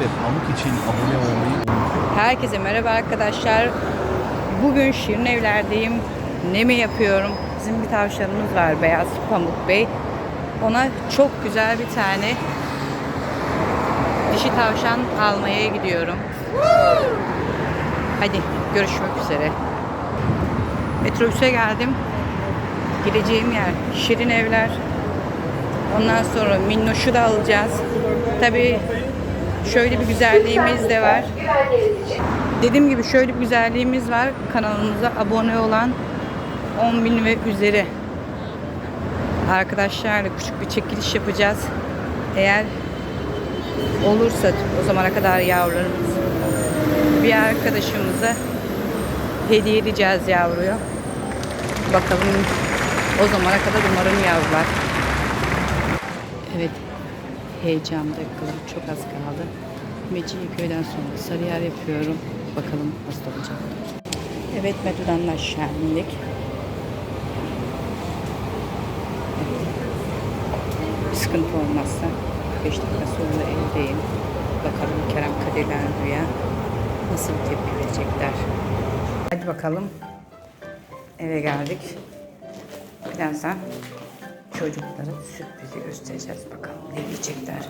ve pamuk için abone olmayı unutmayın. Herkese merhaba arkadaşlar. Bugün Şirin Evler'deyim. Ne mi yapıyorum? Bizim bir tavşanımız var Beyaz Pamuk Bey. Ona çok güzel bir tane dişi tavşan almaya gidiyorum. Hadi görüşmek üzere. Metrobüse geldim. Gideceğim yer Şirin Evler. Ondan sonra Minnoş'u da alacağız. Tabii şöyle bir güzelliğimiz de var. Dediğim gibi şöyle bir güzelliğimiz var. Kanalımıza abone olan 10 bin ve üzeri arkadaşlarla küçük bir çekiliş yapacağız. Eğer olursa o zamana kadar yavrularımız bir arkadaşımıza hediye edeceğiz yavruyu. Bakalım o zamana kadar umarım yavrular. Evet. Heyecan dakikalarım çok az kaldı. Mecidiyeköy'den sonra Sarıyer yapıyorum. Bakalım nasıl olacak. Evet metrodan da aşağı indik. Evet. Sıkıntı olmazsa 5 dakika sonra evdeyim. Bakalım Kerem Kadir'den Rüya nasıl tepki verecekler. Hadi bakalım. Eve geldik. Birazdan çocuklara sürprizi göstereceğiz. Bakalım ne diyecekler.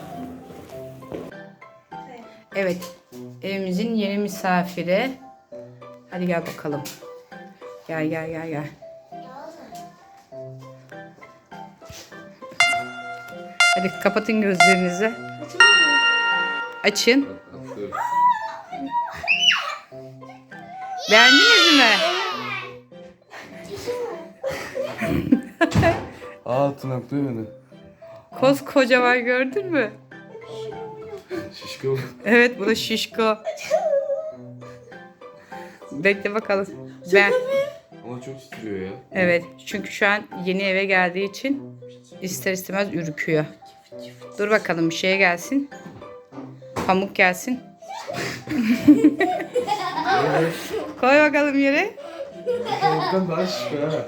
Evet. Evimizin yeni misafiri. Hadi gel bakalım. Gel gel gel gel. Hadi kapatın gözlerinizi. Açın. Beğendiniz mi? Aa tırnaklıyor beni. Koskoca var gördün mü? Şişko. Evet bu da şişko. Bekle bakalım. Ben Ama çok titriyor ya. evet çünkü şu an yeni eve geldiği için ister istemez ürküyor. Dur bakalım bir şeye gelsin. Pamuk gelsin. Koy bakalım yere. Tırnaktan daha şişko ha.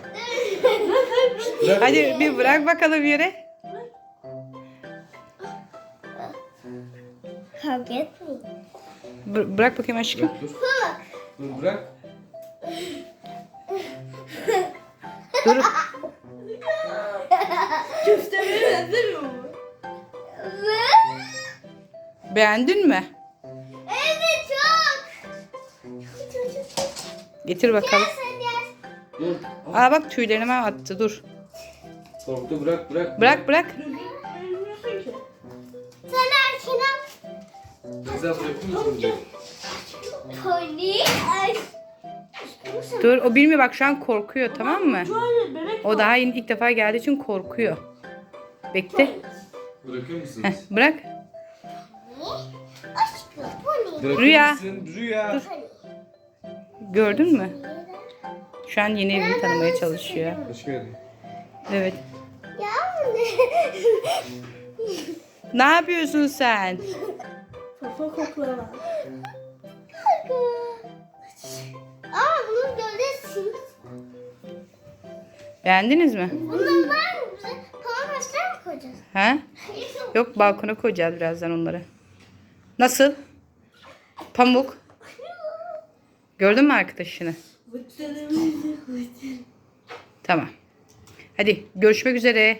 Hadi bir bırak bakalım yere. Kavga etmeyin. Bı- bırak bakayım aşkım. Dur. Dur bırak. Dur. Beğendin mi? Evet çok. Getir bakalım. Sen gel. Dur. Aa bak tüylerime attı dur. Korktu bırak bırak. Bırak bırak. Sen erken Ceza bırakır mısın? bize? Pony. Ay. Dur o bilmiyor bak şu an korkuyor tamam mı? O daha yeni ilk defa geldiği için korkuyor. Bekle. Bırakır Heh, mısınız? bırak. Aşkım. Bırakır Rüya. mısın? Rüya. Gördün mü? Şu an yeni evini tanımaya çalışıyor. Hoş geldin. Evet. Ya Ne yapıyorsun sen? Papa koklama. Aa bunun gövdesi. Beğendiniz mi? Bundan var mı bize? Tamam taşlar mı koyacağız? Ha? Yok balkona koyacağız birazdan onları. Nasıl? Pamuk. Gördün mü arkadaşını? Tamam. Hadi görüşmek üzere.